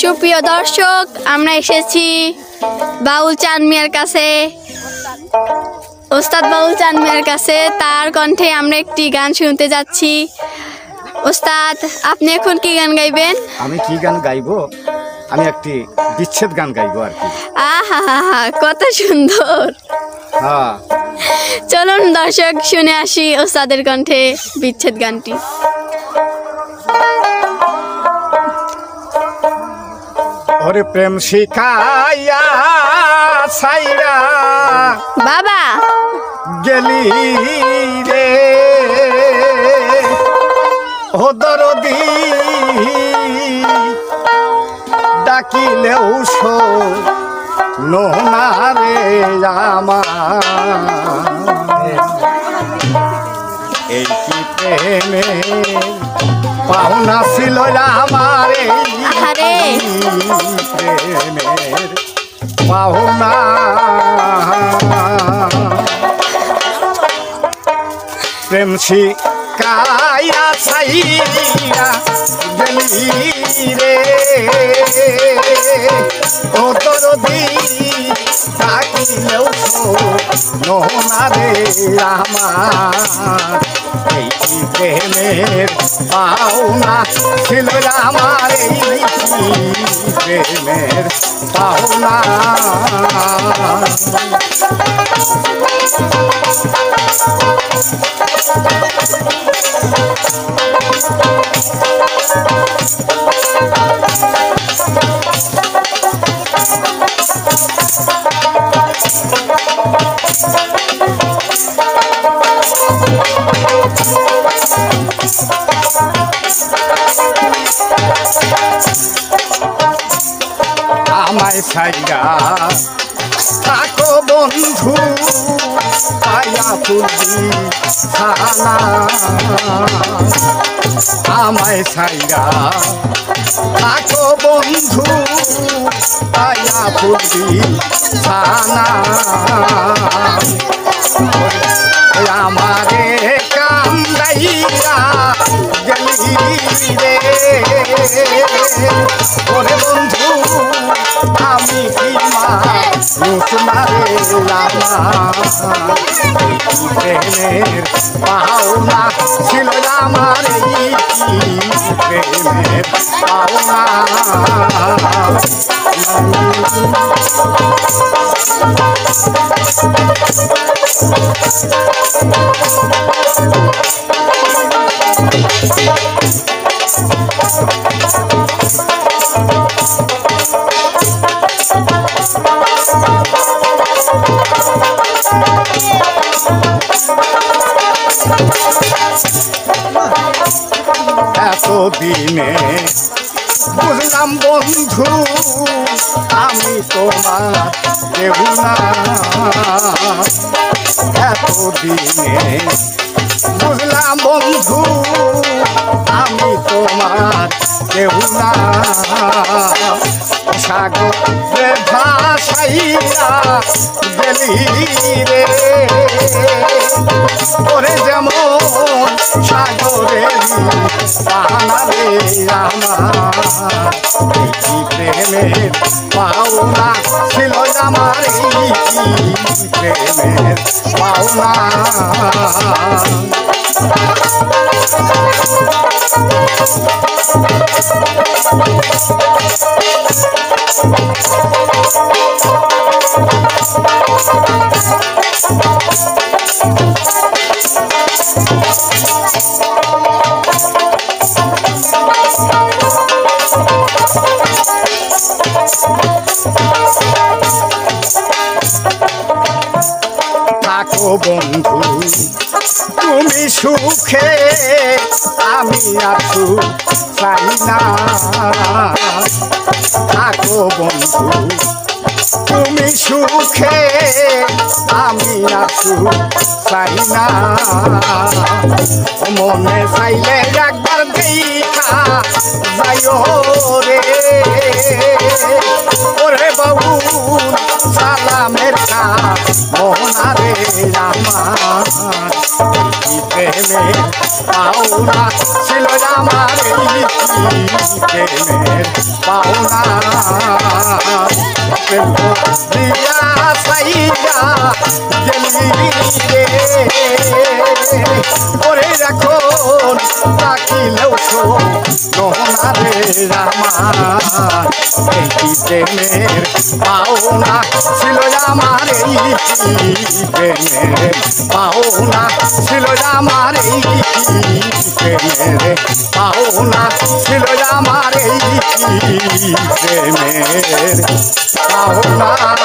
সুপ্রিয় দর্শক আমরা এসেছি বাউল চান মিয়ার কাছে। ওস্তাদ বাউল চাঁদ মিয়ার কাছে। তার কণ্ঠে আমরা একটি গান শুনতে যাচ্ছি। ওস্তাদ আপনি এখন কি গান গাইবেন? আমি কি গান গাইবো? আমি একটি বিচ্ছেদ গান গাইবো আর কি। আহা হা হা কত সুন্দর। হ্যাঁ। চলুন দর্শক শুনে আসি ওস্তাদের কণ্ঠে বিচ্ছেদ গানটি। ওরে প্রেম শিখাইয়া সাইরা বাবা। গেলি রে। ও দরদি ডাকিলেও শো নোনা রে আমার। এই কি প্রেমে? পাওনা ছিল আমার এই। প্রেমের পাওনা। প্রেম শিকায়া ছাইয়া গেলি রে। ও দরদি থাকিলেও নোনা রে আমার এই প্রেমের পাওনা ছিল আমার এই সাইরা থাকো বন্ধু পায়া তুলি খানা আমায় সাইরা থাকো বন্ধু পায়া তুলি খানা আমারে কান্দাইয়া গেলি রে। রুসমারে প্রেমের পাওনা ছিল আমার প্রেমের পাওনা এতদিনে বুঝলাম বন্ধু, আমি তোমার দেব না। এতদিনে বুঝলাম বন্ধু, আমি তোমার দেব না। সাগরে ভাসাইয়া গেলি রে। ওরে যেমন সাগরে পাহাড়ে আমার কি প্রেমের পাওনা ছিল আমার কি প্রেমের পাওনা বন্ধু, তুমি সুখে, আমি আছু, চাই না। থাকো বন্ধু, তুমি সুখে, আমি আছু, চাই না। মনে চাইলে একবার দেখা রে। ওরে বাবু, সালামের কা মোহনারে পাওনা ছিল আমার প্রেমের পাওনা। দিয়া সাইয়া রে ওরে রাখো তাকিলেও তো নহনা রে এই প্রেমের পাওনা ছিল আমার এই প্রেমের পাওনা ছিল আমার এই প্রেমের পাওনা ছিল আমার এই প্রেমের পাওনা